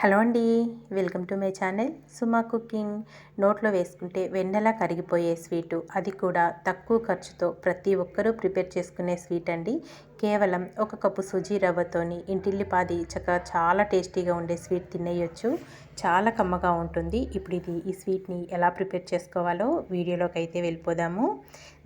Hello అండి welcome to my channel Suma cooking. నోట్లో వేసుకుంటే వెన్నెలా కరిగిపోయే స్వీటు. అది కూడా తక్కువ ఖర్చుతో ప్రతి ఒక్కరూ ప్రిపేర్ చేసుకునే స్వీట్ అండి. కేవలం ఒక కప్పు సుజీ రవ్వతోని ఇంటిల్లిపాది చక్కగా చాలా టేస్టీగా ఉండే స్వీట్ తినేయొచ్చు. చాలా కమ్మగా ఉంటుంది. ఇప్పుడు ఇది ఈ స్వీట్ని ఎలా ప్రిపేర్ చేసుకోవాలో వీడియోలోకి అయితే వెళ్ళిపోదాము.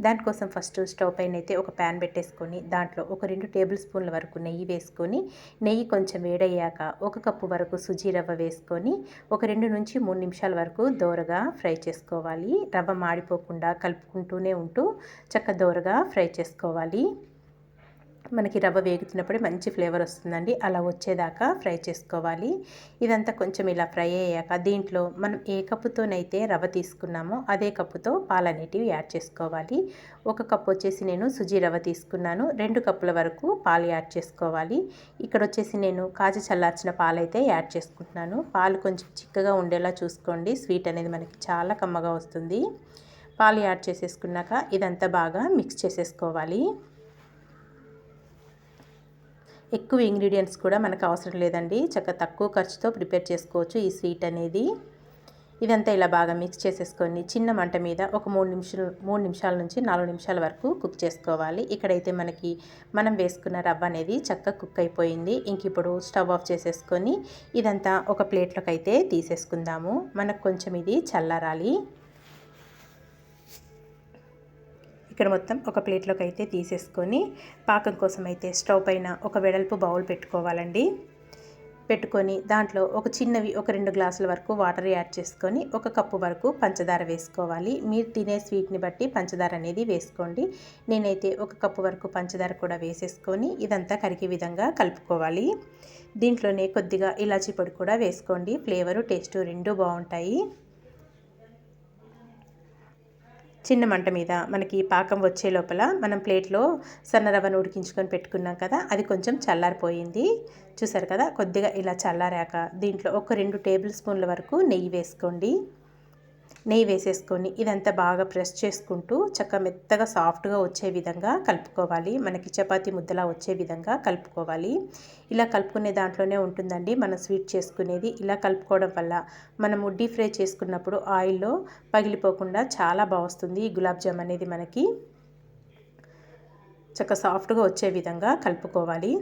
దానికోసం ఫస్ట్ స్టవ్ పైన అయితే ఒక ప్యాన్ పెట్టేసుకొని దాంట్లో ఒక రెండు టేబుల్ స్పూన్ల వరకు నెయ్యి వేసుకొని నెయ్యి కొంచెం వేడయ్యాక ఒక కప్పు వరకు సుజీ రవ్వ వేసుకొని ఒక రెండు నుంచి మూడు నిమిషాల వరకు దోరగా ఫ్రై చేసుకోవాలి. రవ్వ మాడిపోకుండా కలుపుకుంటూనే ఉంటూ చక్క దోరగా ఫ్రై చేసుకోవాలి. మనకి రవ్వ వేగుతున్నప్పుడే మంచి ఫ్లేవర్ వస్తుందండి. అలా వచ్చేదాకా ఫ్రై చేసుకోవాలి. ఇదంతా కొంచెం ఇలా ఫ్రై అయ్యాక దీంట్లో మనం ఏ కప్పుతోనైతే రవ్వ తీసుకున్నామో అదే కప్పుతో పాలనేటివి యాడ్ చేసుకోవాలి. ఒక కప్పు వచ్చేసి నేను సుజీ రవ్వ తీసుకున్నాను. రెండు కప్పుల వరకు పాలు యాడ్ చేసుకోవాలి. ఇక్కడ వచ్చేసి నేను కాజు చల్లార్చిన పాలైతే యాడ్ చేసుకుంటున్నాను. పాలు కొంచెం చిక్కగా ఉండేలా చూసుకోండి. స్వీట్ అనేది మనకి చాలా కమ్మగా వస్తుంది. పాలు యాడ్ చేసేసుకున్నాక ఇదంతా బాగా మిక్స్ చేసేసుకోవాలి. ఎక్కువ ఇంగ్రీడియంట్స్ కూడా మనకు అవసరం లేదండి. చక్కగా తక్కువ ఖర్చుతో ప్రిపేర్ చేసుకోవచ్చు ఈ స్వీట్ అనేది. ఇదంతా ఇలా బాగా మిక్స్ చేసేసుకొని చిన్న మంట మీద ఒక మూడు నిమిషాలు మూడు నిమిషాల నుంచి నాలుగు నిమిషాల వరకు కుక్ చేసుకోవాలి. ఇక్కడైతే మనకి మనం వేసుకున్న రవ్వ అనేది చక్కగా కుక్ అయిపోయింది. ఇంక ఇప్పుడు స్టవ్ ఆఫ్ చేసేసుకొని ఇదంతా ఒక ప్లేట్లోకి అయితే తీసేసుకుందాము. మనకు కొంచెం ఇది చల్లారాలి. ఇక్కడ మొత్తం ఒక ప్లేట్లోకి అయితే తీసేసుకొని పాకం కోసం అయితే స్టవ్ పైన ఒక వెడల్పు బౌల్ పెట్టుకోవాలండి. పెట్టుకొని దాంట్లో ఒక చిన్నవి ఒక రెండు గ్లాసుల వరకు వాటర్ యాడ్ చేసుకొని ఒక కప్పు వరకు పంచదార వేసుకోవాలి. మీరు తినే స్వీట్ని బట్టి పంచదార అనేది వేసుకోండి. నేనైతే ఒక కప్పు వరకు పంచదార కూడా వేసేసుకొని ఇదంతా కరిగే విధంగా కలుపుకోవాలి. దీంట్లోనే కొద్దిగా ఇలాచీ పొడి కూడా వేసుకోండి. ఫ్లేవరు టేస్టు రెండు బాగుంటాయి. చిన్న మంట మీద మనకి పాకం వచ్చే లోపల మనం ప్లేట్లో సన్న రవ్వను ఉడికించుకొని పెట్టుకున్నాం కదా అది కొంచెం చల్లారిపోయింది. చూసారు కదా కొద్దిగా ఇలా చల్లారాక దీంట్లో ఒక రెండు టేబుల్ స్పూన్ల వరకు నెయ్యి వేసుకోండి. నెయ్యి వేసేసుకొని ఇదంతా బాగా ప్రెస్ చేసుకుంటూ చక్క మెత్తగా సాఫ్ట్గా వచ్చే విధంగా కలుపుకోవాలి. మనకి చపాతి ముద్దలా వచ్చే విధంగా కలుపుకోవాలి. ఇలా కలుపుకునే దాంట్లోనే ఉంటుందండి మనం స్వీట్ చేసుకునేది. ఇలా కలుపుకోవడం వల్ల మనము డీప్ ఫ్రై చేసుకున్నప్పుడు ఆయిల్లో పగిలిపోకుండా చాలా బాగుస్తుంది. ఈ గులాబ్ జామ్ అనేది మనకి చక్క సాఫ్ట్గా వచ్చే విధంగా కలుపుకోవాలి.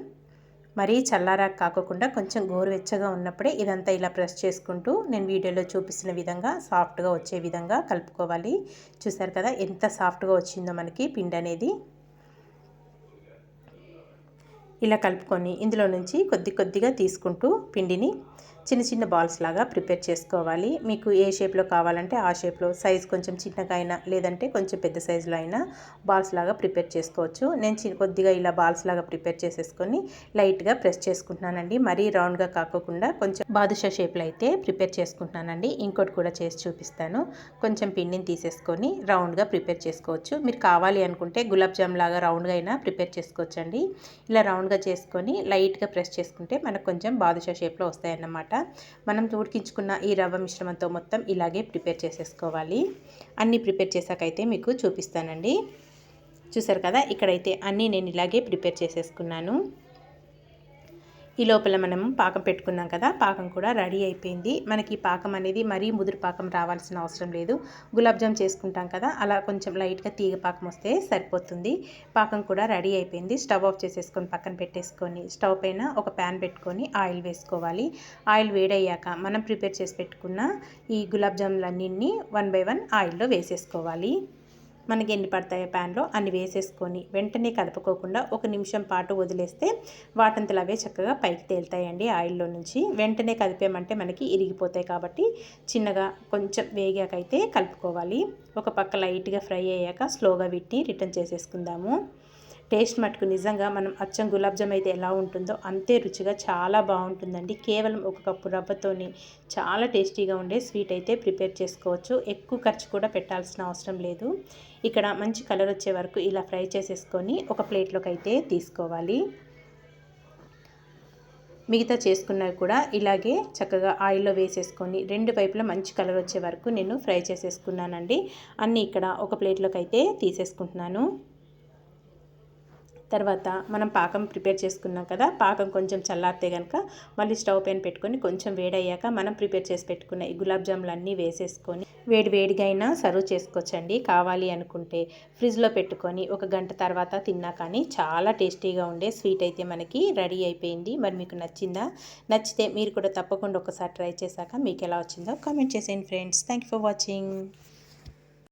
మరీ చల్లారాక కాకుండా కొంచెం గోరువెచ్చగా ఉన్నప్పుడే ఇదంతా ఇలా ప్రెస్ చేసుకుంటూ నేను వీడియోలో చూపిస్తున్న విధంగా సాఫ్ట్గా వచ్చే విధంగా కలుపుకోవాలి. చూసారు కదా ఎంత సాఫ్ట్గా వచ్చిందో మనకి పిండి అనేది. ఇలా కలుపుకొని ఇందులో నుంచి కొద్ది కొద్దిగా తీసుకుంటూ పిండిని చిన్న చిన్న బాల్స్ లాగా ప్రిపేర్ చేసుకోవాలి. మీకు ఏ షేప్లో కావాలంటే ఆ షేప్లో సైజ్ కొంచెం చిన్నగా అయినా లేదంటే కొంచెం పెద్ద సైజులో అయినా బాల్స్ లాగా ప్రిపేర్ చేసుకోవచ్చు. నేను కొద్దిగా ఇలా బాల్స్ లాగా ప్రిపేర్ చేసేసుకొని లైట్గా ప్రెస్ చేసుకుంటున్నానండి. మరీ రౌండ్గా కాకోకుండా కొంచెం బాదుషా షేప్లో అయితే ప్రిపేర్ చేసుకుంటున్నానండి. ఇంకోటి కూడా చేసి చూపిస్తాను. కొంచెం పిండిని తీసేసుకొని రౌండ్గా ప్రిపేర్ చేసుకోవచ్చు. మీరు కావాలి అనుకుంటే గులాబ్ జామ్ లాగా రౌండ్గా అయినా ప్రిపేర్ చేసుకోవచ్చండి. ఇలా రౌండ్గా చేసుకొని లైట్గా ప్రెస్ చేసుకుంటే మనకు కొంచెం బాదుషా షేప్లో వస్తాయన్నమాట. మనం ఉడికించుకున్న ఈ రవ్వ మిశ్రమంతో మొత్తం ఇలాగే ప్రిపేర్ చేసేసుకోవాలి. అన్నీ ప్రిపేర్ చేశాకైతే మీకు చూపిస్తానండి. చూసారు కదా ఇక్కడైతే అన్నీ నేను ఇలాగే ప్రిపేర్ చేసేసుకున్నాను. ఈ లోపల మనం పాకం పెట్టుకున్నాం కదా పాకం కూడా రెడీ అయిపోయింది. మనకి పాకం అనేది మరీ ముదురు పాకం రావాల్సిన అవసరం లేదు. గులాబ్ జామ్ చేసుకుంటాం కదా అలా కొంచెం లైట్గా తీగ పాకం వస్తే సరిపోతుంది. పాకం కూడా రెడీ అయిపోయింది. స్టవ్ ఆఫ్ చేసేసుకొని పక్కన పెట్టేసుకొని స్టవ్ పైన ఒక ప్యాన్ పెట్టుకొని ఆయిల్ వేసుకోవాలి. ఆయిల్ వేడయ్యాక మనం ప్రిపేర్ చేసి పెట్టుకున్న ఈ గులాబ్ జాములన్నింటినీ వన్ బై వన్ ఆయిల్లో వేసేసుకోవాలి. మనకి ఎన్ని పడతాయో ప్యాన్లో అన్ని వేసేసుకొని వెంటనే కలుపుకోకుండా ఒక నిమిషం పాటు వదిలేస్తే వాటంతలు అవే చక్కగా పైకి తేలుతాయండి ఆయిల్లో నుంచి. వెంటనే కలిపామంటే మనకి ఇరిగిపోతాయి కాబట్టి చిన్నగా కొంచెం వేగాకైతే కలుపుకోవాలి. ఒక పక్క లైట్గా ఫ్రై అయ్యాక స్లోగా వీటిని రిటర్న్ చేసేసుకుందాము. టేస్ట్ మటుకు నిజంగా మనం అచ్చం గులాబ్ జామ్ అయితే ఎలా ఉంటుందో అంతే రుచిగా చాలా బాగుంటుందండి. కేవలం ఒక కప్పు రవ్వతోని చాలా టేస్టీగా ఉండే స్వీట్ అయితే ప్రిపేర్ చేసుకోవచ్చు. ఎక్కువ ఖర్చు కూడా పెట్టాల్సిన అవసరం లేదు. ఇక్కడ మంచి కలర్ వచ్చే వరకు ఇలా ఫ్రై చేసేసుకొని ఒక ప్లేట్లోకి అయితే తీసుకోవాలి. మిగతా చేసుకున్నవి కూడా ఇలాగే చక్కగా ఆయిల్లో వేసేసుకొని రెండు వైపులా మంచి కలర్ వచ్చే వరకు నేను ఫ్రై చేసేసుకున్నానండి. అన్నీ ఇక్కడ ఒక ప్లేట్లోకి అయితే తీసేసుకుంటున్నాను. తర్వాత మనం పాకం ప్రిపేర్ చేసుకున్నాం కదా పాకం కొంచెం చల్లారితే కనుక మళ్ళీ స్టవ్ పైన పెట్టుకొని కొంచెం వేడయ్యాక మనం ప్రిపేర్ చేసి పెట్టుకున్న ఈ గులాబ్ జాములు అన్నీ వేసేసుకొని వేడి వేడిగా అయినా సర్వ్ చేసుకోవచ్చండి. కావాలి అనుకుంటే ఫ్రిడ్జ్లో పెట్టుకొని ఒక గంట తర్వాత తిన్నా కానీ చాలా టేస్టీగా ఉండే స్వీట్ అయితే మనకి రెడీ అయిపోయింది. మరి మీకు నచ్చిందా? నచ్చితే మీరు కూడా తప్పకుండా ఒకసారి ట్రై చేశాక మీకు ఎలా వచ్చిందో కామెంట్ చేసేయండి ఫ్రెండ్స్. Thank for watching.